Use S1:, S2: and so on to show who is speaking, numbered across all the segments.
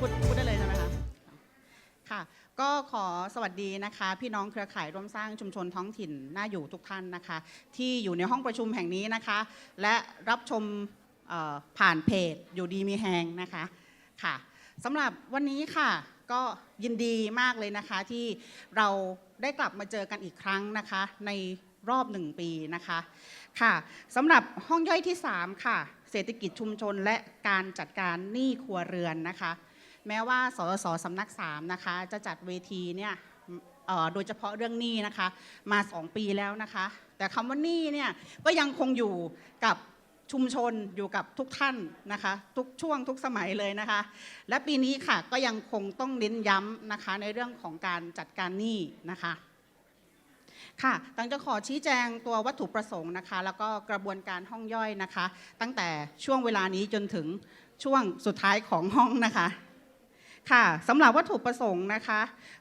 S1: พูดพูดได้เลยใช่ไหมคะค่ะก็ขอสวัสดีนะคะ พี่น้องเครือข่ายร่วมสร้างชุมชนท้องถิ่นน่าอยู่ทุกท่านนะคะ ที่อยู่ในห้องประชุมแห่งนี้นะคะ และรับชมผ่านเพจอยู่ดีมีแหงนะคะค่ะสำหรับวันนี้ค่ะก็ยินดีมากเลยนะคะที่เราได้กลับมาเจอกันอีกครั้งนะคะ ในรอบหนึ่งปีนะคะค่ะสำหรับห้องย่อยที่ 3 ค่ะ เศรษฐกิจชุมชนและการจัดการหนี้ครัวเรือนนะคะ แม้ว่าสสสำนัก3นะคะจะจัดเวทีเนี่ยโดยเฉพาะเรื่องหนี้นะคะมา 2 ปีแล้วนะคะ แต่คำว่าหนี้เนี่ยก็ยังคงอยู่กับชุมชนอยู่กับทุกท่านนะคะ ทุกช่วงทุกสมัยเลยนะคะ และปีนี้ค่ะก็ยังคงต้องเน้นย้ำนะคะในเรื่องของการจัดการหนี้นะคะค่ะตังจะขอชี้แจงตัววัตถุประสงค์นะคะ แล้วก็กระบวนการห้องย่อยนะคะ ตั้งแต่ช่วงเวลานี้จนถึงช่วงสุดท้ายของห้องนะคะ ค่ะสำหรับวัตถุประสงค์นะคะ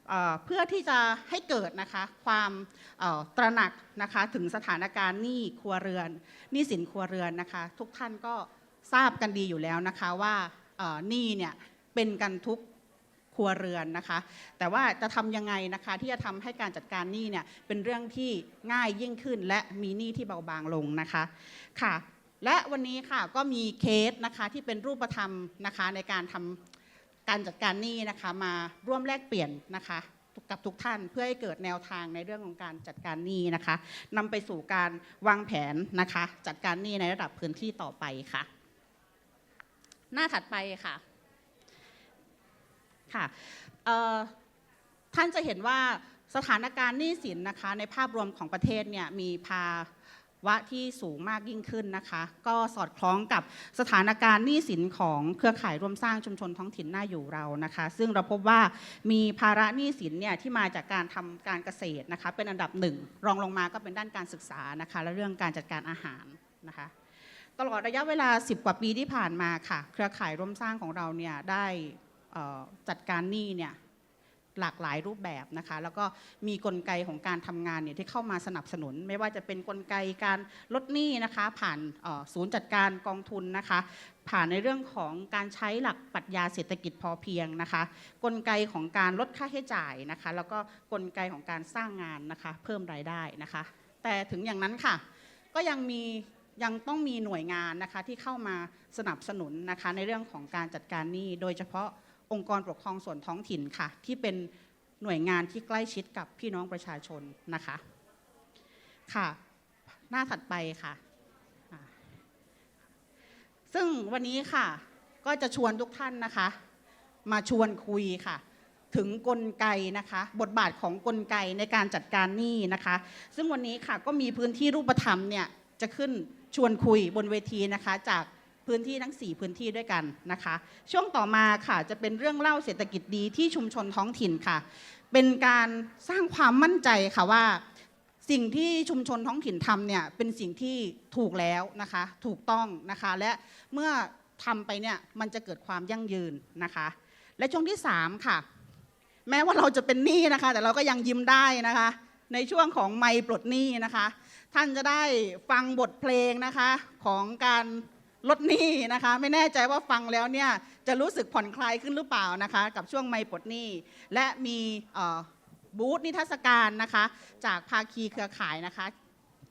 S1: เอ่อเพื่อที่จะให้เกิดนะคะความเอ่อตระหนักนะคะถึงสถานการณ์หนี้ครัวเรือนหนี้สินครัวเรือนนะคะ ทุกท่านก็ทราบกันดีอยู่แล้วนะคะว่าเอ่อหนี้เนี่ยเป็นกันทุกครัวเรือนนะคะ แต่ว่าจะทำยังไงนะคะที่จะทำให้การจัดการหนี้เนี่ยเป็นเรื่องที่ง่ายยิ่งขึ้น และมีหนี้ที่เบาบางลงนะคะค่ะ และวันนี้ค่ะก็มีเคสนะคะที่เป็นรูปธรรมนะคะในการทำ การจัดการหนี้นะคะมาร่วมแลกเปลี่ยนนะคะกับทุกท่านเพื่อให้เกิดแนวทางในเรื่องของการจัดการหนี้นะคะนำไปสู่การวางแผนนะคะ จัดการหนี้ในระดับพื้นที่ต่อไปค่ะ หน้าถัดไปค่ะค่ะท่านจะเห็นว่าสถานการณ์หนี้สินนะคะในภาพรวมของประเทศเนี่ยมีภา วะที่สูงมากยิ่งขึ้นนะคะ ก็สอดคล้องกับสถานการณ์หนี้สินของเครือข่ายร่วมสร้างชุมชนท้องถิ่นหน่าอยู่เรานะคะ ซึ่งเราพบว่ามีภาระหนี้สินเนี่ยที่มาจากการทำการเกษตรนะคะเป็นอันดับหนึ่งรองลงมาก็เป็นด้านการศึกษานะคะและเรื่องการจัดการอาหารนะคะตลอดระยะเวลา 10 กว่าปีที่ผ่านมาค่ะ เครือข่ายร่วมสร้างของเราเนี่ยได้จัดการหนี้เนี่ย หลากหลายรูปแบบนะคะ แล้วก็มีกลไกของการทำงานเนี่ยที่เข้ามาสนับสนุน ไม่ว่าจะเป็นกลไกการลดหนี้นะคะ ผ่านศูนย์จัดการกองทุนนะคะผ่านในเรื่องของการใช้หลักปรัชญาเศรษฐกิจพอเพียงนะคะ กลไกของการลดค่าใช้จ่ายนะคะ แล้วก็กลไกของการสร้างงานนะคะ เพิ่มรายได้นะคะ แต่ถึงอย่างนั้นค่ะ ก็ยังมียังต้องมีหน่วยงานนะคะที่เข้ามาสนับสนุนนะคะในเรื่องของการจัดการหนี้โดยเฉพาะ องค์กรปกครองส่วนท้องถิ่นค่ะ ที่เป็นหน่วยงานที่ใกล้ชิดกับพี่น้องประชาชนนะคะค่ะ หน้าถัดไปค่ะ ซึ่งวันนี้ค่ะก็จะชวนทุกท่านนะคะ มาชวนคุยค่ะ ถึงกลไกนะคะ บทบาทของกลไกในการจัดการหนี้นะคะ ซึ่งวันนี้ค่ะก็มีพื้นที่รูปธรรมเนี่ยจะขึ้นชวนคุยบนเวทีนะคะจาก พื้นที่ทั้ง 4 พื้นที่ด้วยกันนะคะ ช่วงต่อมาค่ะจะเป็นเรื่องเล่าเศรษฐกิจดีที่ชุมชนท้องถิ่นค่ะ เป็นการสร้างความมั่นใจค่ะว่า สิ่งที่ชุมชนท้องถิ่นทำเนี่ยเป็นสิ่งที่ถูกแล้วนะคะถูกต้องนะคะและเมื่อทำไปเนี่ยมันจะเกิดความยั่งยืนนะคะ และช่วงที่ 3 ค่ะ แม้ว่าเราจะเป็นหนี้นะคะ แต่เราก็ยังยิ้มได้นะคะ ในช่วงของไม่ปลดหนี้นะคะ ท่านจะได้ฟังบทเพลงนะคะของการ ลดหนี้นะคะ ไม่แน่ใจว่าฟังแล้วเนี่ยจะรู้สึกผ่อนคลายขึ้นหรือเปล่านะคะ กับช่วงไม่ปลดหนี้ และมีเอ่อบูธนิทรรศการนะคะ จากภาคีเครือข่ายนะคะ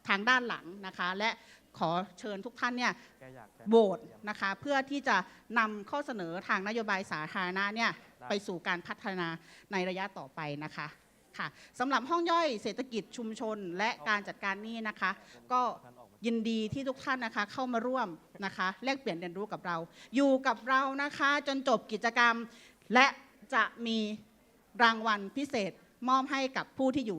S1: ทางด้านหลังนะคะ และขอเชิญทุกท่านเนี่ย
S2: แกอยากจะ
S1: โหวตนะคะ เพื่อที่จะนำข้อเสนอทางนโยบายสาธารณะเนี่ย
S2: ได้
S1: ไปสู่การพัฒนาในระยะต่อไปนะคะค่ะสำหรับห้องย่อยเศรษฐกิจชุมชนและการจัดการหนี้นะคะ ก็
S2: ท่านออกมา
S1: ยินดีที่ทุกท่านนะคะเข้ามาร่วมนะคะแลกเปลี่ยนเรียนรู้กับเรา อยู่กับเรานะคะจนจบกิจกรรม และจะมีรางวัลพิเศษมอบให้กับผู้ที่อยู่